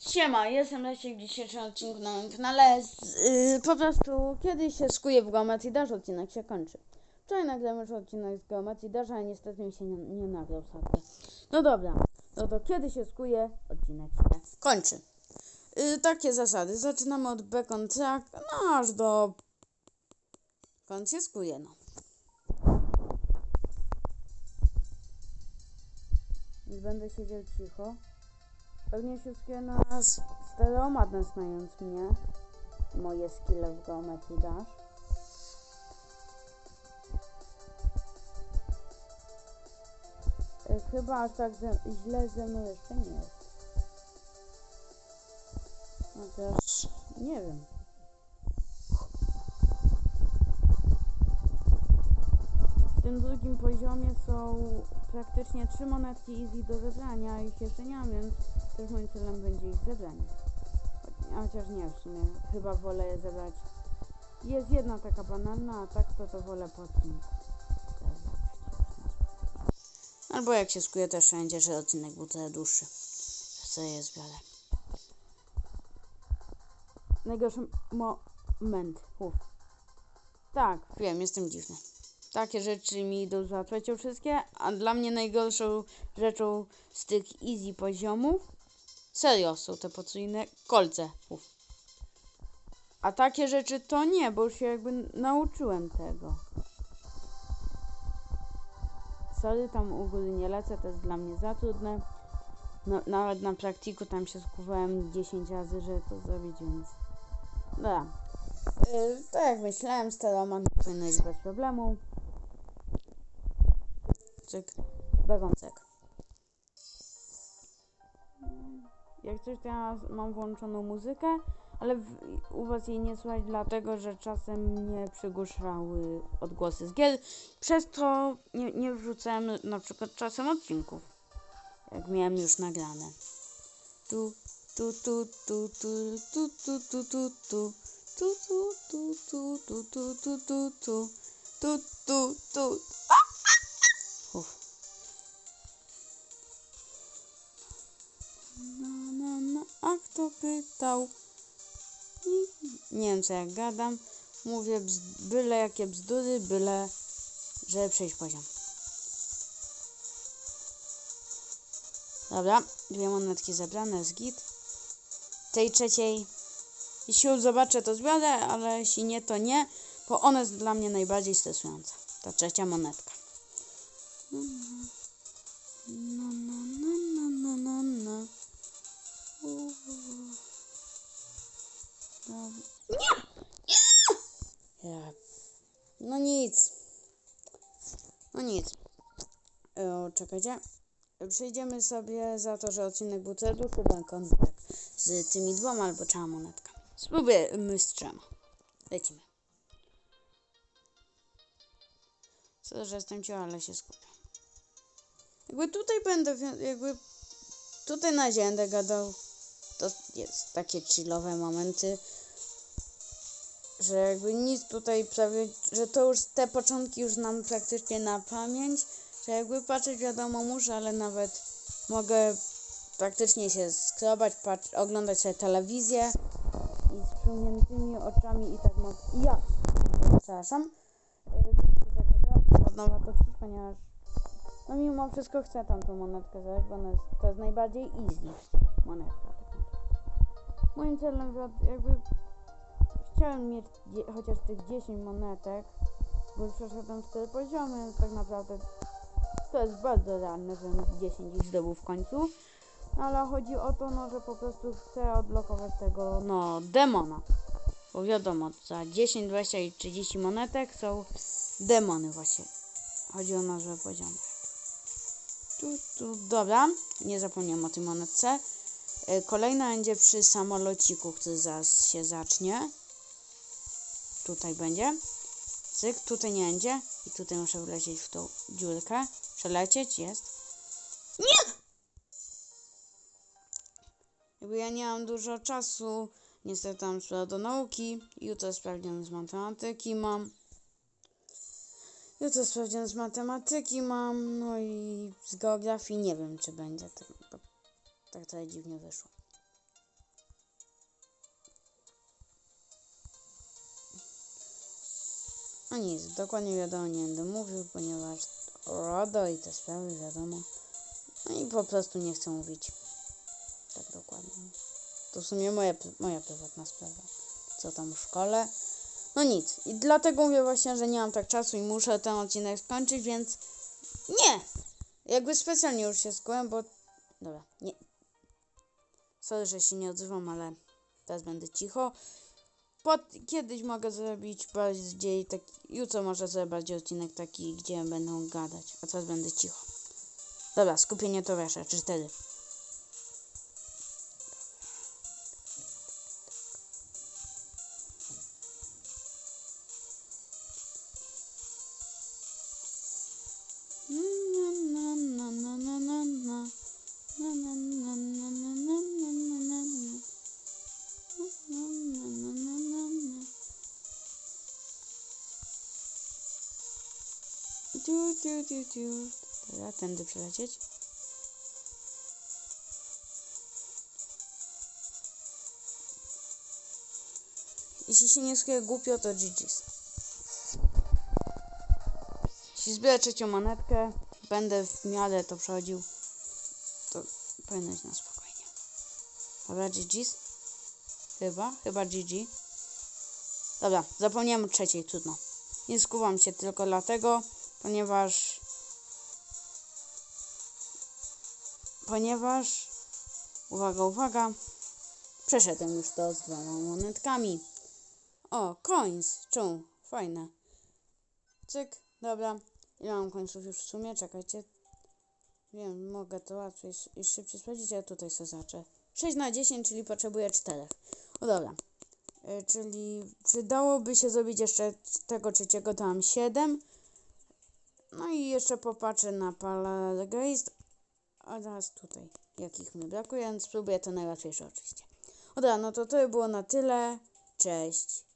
Siema, jestem Lesiek w dzisiejszym odcinku na moim kanale. Yy, po prostu kiedyś się skuje w Geometrii Dash, odcinek się kończy. Wczoraj nagrałem już odcinek z Geometrii Dash, ale niestety mi się nie, nie nagrał. No dobra, no to kiedy się skuje, odcinek się kończy. Yy, takie zasady. Zaczynamy od Bacon Track, no aż do... Kąt się skuje, no. Będę siedział cicho. Pewnie wszystkie nas stereomatne znając mnie. Moje skille w geometrii dash. E, Chyba aż tak ze, źle ze mną jeszcze nie jest. Chociaż nie wiem. W tym drugim poziomie są praktycznie trzy monetki easy do zebrania, ich jeszcze nie więc moim celem będzie ich zebranie. Cho- Chociaż nie, w sumie chyba wolę je zebrać. Jest jedna taka banalna, a tak to to wolę po odcinku. Albo jak się skuje też będzie, że odcinek był trochę dłuższy. Chcę je zbiorę. Najgorszy moment. Uf. Tak, wiem, jestem dziwny. Takie rzeczy mi idą załatwiać wszystkie, a dla mnie najgorszą rzeczą z tych easy poziomów serio są te potrójne kolce. Uf. A takie rzeczy to nie, bo już się jakby nauczyłem tego. Sorry, tam u góry nie lecę, to jest dla mnie za trudne. No, nawet na praktiku tam się skuwałem 10 razy, żeby to zrobić, więc... Dobra. Yy, jak myślałem, steroman powinno iść bez problemu. Cyk. Begoncek. Jak coś to ja mam włączoną muzykę, ale w, u was jej nie słychać dlatego, że czasem mnie przygłuszały odgłosy z gier. Przez to nie, nie wrzucałem na przykład czasem odcinków. Jak miałem już nagrane. Tu, tu, tu, tu, tu, tu, tu, tu, tu, tu. Tu, tu, tu, tu, tu, tu, tu, tu, tu. Tu, tu, tu. Uff. Na, a kto pytał? I- Nie wiem co jak gadam. Mówię byle jakie bzdury, byle żeby przejść poziom. Dobra, dwie monetki zebrane, jest git. Tej trzeciej, jeśli ją zobaczę to zbiorę, ale jeśli nie to nie, bo ona jest dla mnie najbardziej stresująca. Ta trzecia monetka. Na, na, na, czekajcie. Przejdziemy sobie za to, że odcinek był dłuższy, ten kontakt z tymi dwoma albo trzema monetkami. Spróbujemy z trzema. Lecimy. Co, że jestem cicho, ale się skupię. Jakby tutaj będę, jakby tutaj na razie będę gadał, to jest takie chillowe momenty, że jakby nic tutaj prawie, że to już te początki już znam praktycznie na pamięć, że jakby patrzeć wiadomo muszę, ale nawet mogę praktycznie się skrobać, patrz, oglądać sobie telewizję i z przymkniętymi oczami i tak mogę, ja, przepraszam, Yy, od nowa to ponieważ no mimo wszystko chcę tam tą monetkę zabrać, bo jest, to jest najbardziej easy monetka. tak. Moim celem jakby chciałem mieć chociaż tych 10 monetek, bo już przeszedłem 4 poziomy, tak naprawdę to jest bardzo realne, żebym 10 ich zdobył w końcu. Ale chodzi o to, no, że po prostu chcę odblokować tego, no, demona. Bo wiadomo, za 10, 20 i 30 monetek są demony właśnie. Chodzi o nazwę poziomu. Tu, tu, dobra, nie zapomniałem o tej monetce. E, Kolejna będzie przy samolociku, który zaraz się zacznie. Tutaj będzie. Cyk, tutaj nie będzie. I tutaj muszę wlecieć w tą dziurkę przelecieć jest. Nie! Jakby ja nie mam dużo czasu, niestety mam sprawę do nauki. Jutro sprawdzian z matematyki mam. Jutro sprawdzian z matematyki mam, no i z geografii nie wiem, czy będzie. Tak, tak trochę dziwnie wyszło. No nic, dokładnie wiadomo nie będę mówił, ponieważ RODO i te sprawy wiadomo. No i po prostu nie chcę mówić. Tak dokładnie. To w sumie moja, moja prywatna sprawa. Co tam w szkole. No nic. I dlatego mówię właśnie, że nie mam tak czasu i muszę ten odcinek skończyć, więc nie! Jakby specjalnie już się skułem, bo... Dobra, nie. Sorry, że się nie odzywam, ale teraz będę cicho. Pod, kiedyś mogę zrobić bardziej taki, jutro może zrobię bardziej odcinek taki, gdzie będą gadać, a teraz będę cicho. Dobra, skupienie to towarzysza, 4. Du, du, du, du. Dobra, tędy przelecieć. Jeśli się nie skryje głupio, to GG's. Jeśli zbiorę trzecią monetkę, będę w miarę to przechodził, to powinno iść na spokojnie. Dobra, GG's? Chyba, chyba GG. Dobra, zapomniałem o trzeciej, trudno. Nie skuwam się tylko dlatego, ponieważ... Ponieważ... Uwaga, uwaga. Przeszedłem już to z dwoma monetkami. O, coins. Czemu? Fajne. Cyk, dobra. Ile mam końców już w sumie? Czekajcie. Wiem, mogę to łatwiej i szybciej sprawdzić, ale tutaj sobie zaczę. 6 na 10, czyli potrzebuję 4. O dobra. Y, czyli przydałoby się zrobić jeszcze tego trzeciego, to mam 7. No i jeszcze popatrzę na Palageist. A teraz tutaj, jakich mi brakuje, więc spróbuję to najłatwiejsze oczywiście. Dobra, no to to by było na tyle. Cześć.